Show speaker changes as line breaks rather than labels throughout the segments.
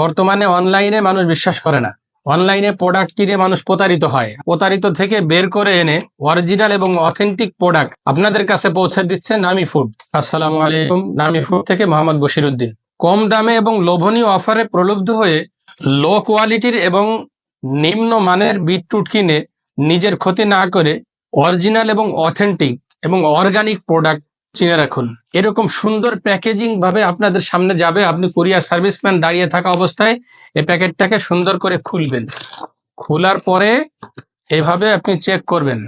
বর্তমানে অনলাইনে মানুষ বিশ্বাস করে না। অনলাইনে প্রোডাক্ট কিনে মানুষ প্রতারিত হয়। প্রতারিত থেকে বের করে এনে অরিজিনাল এবং অথেন্টিক প্রোডাক্ট আপনাদের কাছে পৌঁছে দিচ্ছে নামি ফুড। আসসালামু আলাইকুম, নামি ফুড থেকে মোহাম্মদ বশিরুদ্দিন। কম দামে এবং লোভনীয় অফারে প্রলুব্ধ হয়ে লো কোয়ালিটির এবং নিম্ন মানের বিটরুট কিনে নিজের ক্ষতি না করে অরিজিনাল এবং অথেন্টিক এবং অর্গানিক প্রোডাক্ট চিনে রাখুন। এরকম সুন্দর প্যাকেজিং ভাবে আপনাদের সামনে যাবে। আপনি কুরিয়ার সার্ভিসম্যান দাঁড়িয়ে থাকা অবস্থায় এই প্যাকেটটাকে সুন্দর করে খুলবেন। খোলার পরে এভাবে আপনি চেক করবেন।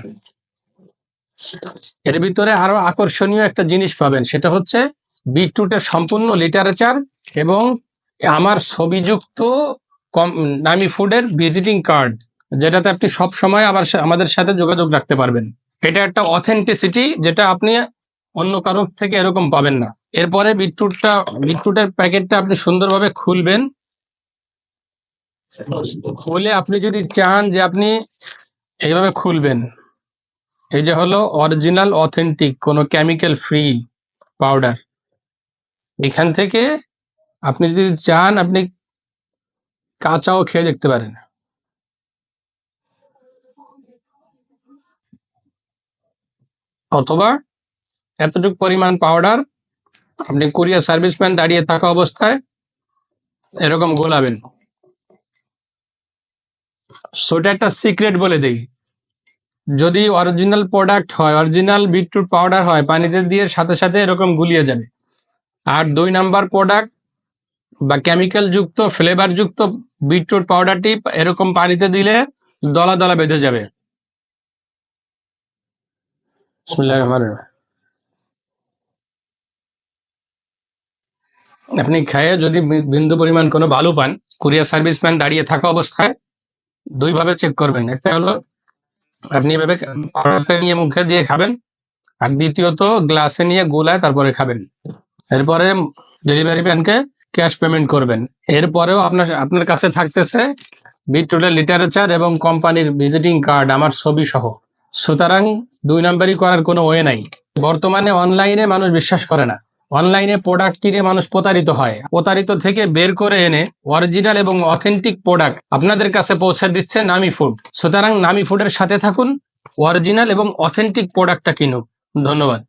এর ভিতরে আরও আকর্ষণীয় একটা জিনিস পাবেন। সেটা হচ্ছে বিটরুটের সম্পূর্ণ লিটারেচার এবং আমার ছবিযুক্ত নামি ফুডের ভিজিটিং কার্ড যেটাতে আপনি সব সময় আবার আমাদের সাথে যোগাযোগ রাখতে পারবেন। এটা একটা অথেন্টিসিটি যেটা আপনি অন্য কারোর থেকে এরকম পাবেন না। এরপরে বিটরুটটা, বিটরুটের প্যাকেটটা আপনি সুন্দরভাবে খুলবেন। খুলে আপনি যদি চান যে আপনি এইভাবে খুলবেন। এই যে হলো অরিজিনাল, অথেন্টিক, কোনো কেমিক্যাল ফ্রি পাউডার এখান থেকে আপনি যদি চান, আপনি কাঁচাও খেয়ে দেখতে পারেন। অথবা এতটুকু পরিমাণ পাউডার আপনি কুরিয়ার সার্ভিসম্যান দাঁড়িয়ে থাকা অবস্থায় এরকম গোলাবেন। সোটা একটা সিক্রেট বলে দেই। যদি অরিজিনাল প্রোডাক্ট হয় অরিজিনাল বিটরুট পাউডার হয়, পানিতে দিয়ে সাথে সাথে এরকম গুলিয়ে যাবে। আর দুই নাম্বার প্রোডাক্ট বা কেমিক্যাল যুক্ত ফ্লেভার যুক্ত বিটরুট পাউডারটি এরকম পানিতে দিলে দলা দলা বেঁধে যাবে। বিসমিল্লাহির। আপনি খেয়ে যদি বিন্দু পরিমাণ কোনো ভালো পান, কুরিয়ার সার্ভিসম্যান দাঁড়িয়ে থাকা অবস্থায় দুইভাবে চেক করবেন। একটা হলো, আপনি এভাবে পাউডারটা নিয়ে মুখে দিয়ে খাবেন আর দ্বিতীয়ত গ্লাসে নিয়ে গোলায় তারপরে খাবেন। এরপরে ডেলিভারি ম্যানকে ক্যাশ পেমেন্ট করবেন। এরপরেও আপনার আপনার কাছে থাকতেছে বিটরুটের লিটারেচার এবং কোম্পানির ভিজিটিং কার্ড আমার ছবি সহ সুতরাং দুই নাম্বারই করার কোনো ওয়ে নাই। বর্তমানে অনলাইনে মানুষ বিশ্বাস করে না। অনলাইনে প্রোডাক্ট কিনে মানুষ প্রতারিত হয়। প্রতারিত থেকে বের করে এনে অরিজিনাল এবং অথেন্টিক প্রোডাক্ট আপনাদের কাছে পৌঁছে দিচ্ছে নামি ফুড সুতরাং নামি ফুডের সাথে থাকুন অরিজিনাল এবং অথেন্টিক প্রোডাক্টটা কিনুক। ধন্যবাদ।